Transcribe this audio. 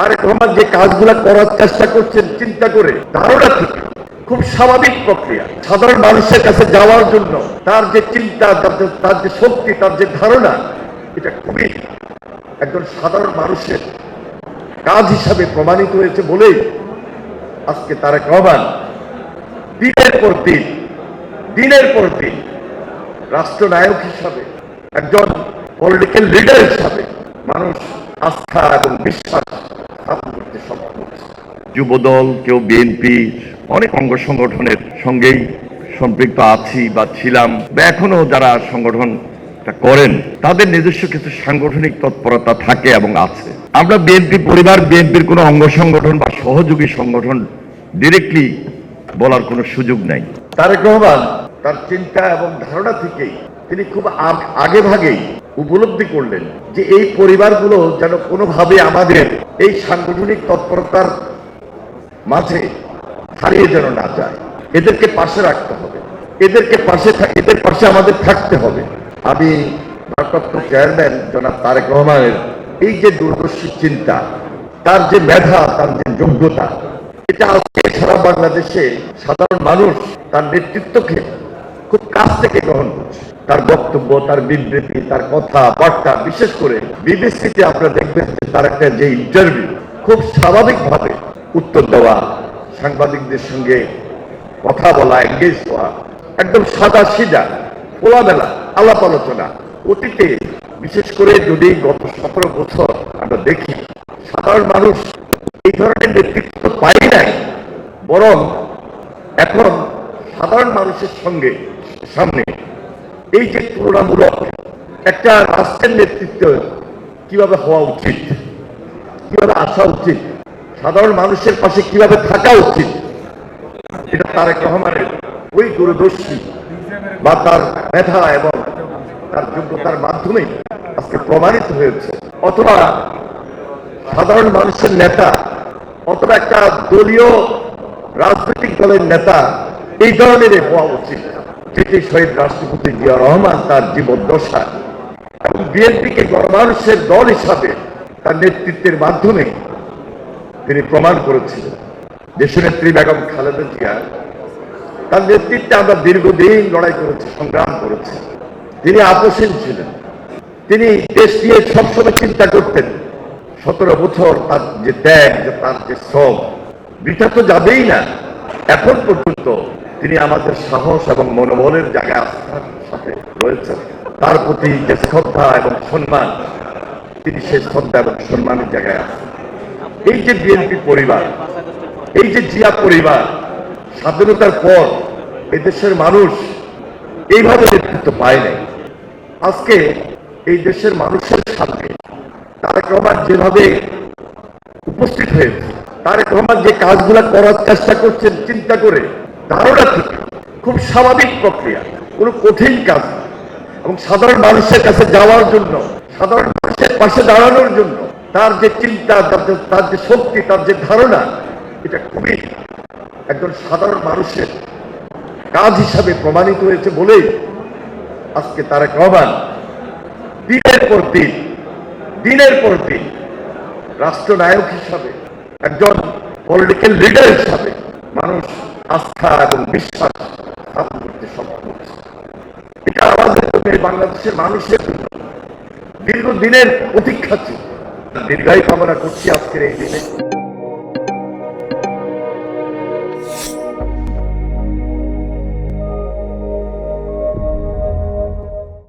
তারেক রহমান যে কাজগুলো করার চেষ্টা করছেন, চিন্তা করে, ধারণা থেকে, খুব স্বাভাবিক প্রক্রিয়া। সাধারণ মানুষের কাছে যাওয়ার জন্য তার যে চিন্তা, তার যে- শক্তি, তার যে ধারণা, এটা খুবই একজন সাধারণ মানুষের কাজ হিসাবে প্রমাণিত হয়েছে বলেই আজকে তারেক রহমান দিনের পর দিন, দিনের পর দিন রাষ্ট্রনায়ক হিসাবে, একজন পলিটিক্যাল লিডার হিসাবে মানুষ আস্থা এবং বিশ্বাস স্থাপন করতে সক্ষম হচ্ছে যুবদল, কেউ বিএনপি, অনেক অঙ্গ সংগঠনের সঙ্গেই সম্পৃক্ত আছি বা ছিলাম, বা এখনও যারা সংগঠন করেন, তাদের নিজস্ব কিছু সাংগঠনিক তৎপরতা থাকে এবং আছে। আমরা বিএনপি পরিবার, বিএনপির কোনো অঙ্গ সংগঠন বা সহযোগী সংগঠন ডিরেক্টলি বলার কোনো সুযোগ নাই। তারেক রহমান তার চিন্তা এবং ধারণা থেকেই তিনি খুব আগে ভাগেই উপলব্ধি করলেন যে এই পরিবারগুলো যেন কোনোভাবে আমাদের এই সাংগঠনিক তৎপরতার মাঝে হারিয়ে যেন না যায়। এদেরকে পাশে রাখতে হবে। এদেরকে পাশে এদের পাশে আমাদের থাকতে হবে। আমি ভারপ্রাপ্ত চেয়ারম্যান জনাব তারেক রহমানের এই যে দূরদর্শী চিন্তা, তার যে মেধা, তার যে যোগ্যতা, এটা সারা বাংলাদেশে সাধারণ মানুষ তার নেতৃত্বকে খুব কাছ থেকে গ্রহণ করছে। তার বক্তব্য, তার বিবৃতি, তার কথা, বার্তা, বিশেষ করে বিবিসিতে আপনারা দেখবেন যে তার একটা যে ইন্টারভিউ খুব স্বাভাবিকভাবে উত্তর দেওয়া, সাংবাদিকদের সঙ্গে কথা বলা এঙ্গেজ হওয়া, একদম সাদা সিধা, খোলামেলা, আলাপ আলোচনা, অতীতে বিশেষ করে যদি গত সতেরো বছর আমরা দেখি, সাধারণ মানুষ এই ধরনের নেতৃত্ব পাই নাই, বরং এখন সাধারণ মানুষের সঙ্গে, সামনে এই যে তুলনামূলক একটা রাষ্ট্রের নেতৃত্ব কীভাবে হওয়া উচিত? কীভাবে আসা উচিত? সাধারণ মানুষের পাশে কীভাবে থাকা উচিত? এটা তারেক রহমানের ওই দূরদর্শী বা তার মেধা এবং তার যোগ্যতার মাধ্যমেই আজকে প্রমাণিত হয়েছে। অথবা সাধারণ মানুষের নেতা, অথবা একটা দলীয় রাজনৈতিক দলের নেতা, এই ধরনের হওয়া উচিত। যেটি শহীদ রাষ্ট্রপতি জিয়া রহমান তার জীবদ্দশা এবং বিএনপিকে গণমানুষের দল হিসাবে তার নেতৃত্বের মাধ্যমে তিনি প্রমাণ করেছিলেন। দেশনেত্রী বেগম খালেদা জিয়া তার নেতৃত্বে আমরা দীর্ঘদিন লড়াই করেছি, সংগ্রাম করেছি। তিনি আপোষহীন ছিলেন। তিনি দেশ নিয়ে সবসময় চিন্তা করতেন, সতেরো বছর তার যে ত্যাগ তার যে শ্রম, বৃথা তো যাবেই না। এখন পর্যন্ত তিনি আমাদের সাহস এবং মনোবলের জায়গায় আস্থার সাথে রয়েছেন। তার প্রতি যে শ্রদ্ধা এবং সম্মান, তিনি সে শ্রদ্ধা এবং সম্মানের জায়গায় আছেন। এই যে বিএনপি পরিবার, এই যে জিয়া পরিবার, স্বাধীনতার পর এদেশের মানুষ এইভাবে নেতৃত্ব পায় নাই। আজকে এই দেশের মানুষের সামনে তারেক রহমান যেভাবে উপস্থিত হয়েছে, তারেক রহমান যে কাজগুলো করার চেষ্টা করছেন, চিন্তা করে ধারণা থেকে খুব স্বাভাবিক প্রক্রিয়া, কোনো কঠিন কাজ। এবং সাধারণ মানুষের কাছে যাওয়ার জন্য, সাধারণ মানুষের পাশে দাঁড়ানোর জন্য, তার যে চিন্তা, তার যে শক্তি, তার যে ধারণা, এটা খুবই একজন সাধারণ মানুষের কাজ হিসাবে প্রমাণিত হয়েছে বলেই আজকে তারেক রহমান দিনের পর দিন, দিনের পর দিন রাষ্ট্রনায়ক হিসাবে, একজন পলিটিক্যাল লিডার হিসাবে আস্থা এবং বিশ্বাস স্থাপন করতে সক্ষম হয়েছে। এটা জন্য বাংলাদেশের মানুষের জন্য দীর্ঘদিনের প্রতীক্ষা ছিল। দীর্ঘায়ু কামনা করছি আজকের এই দিনে।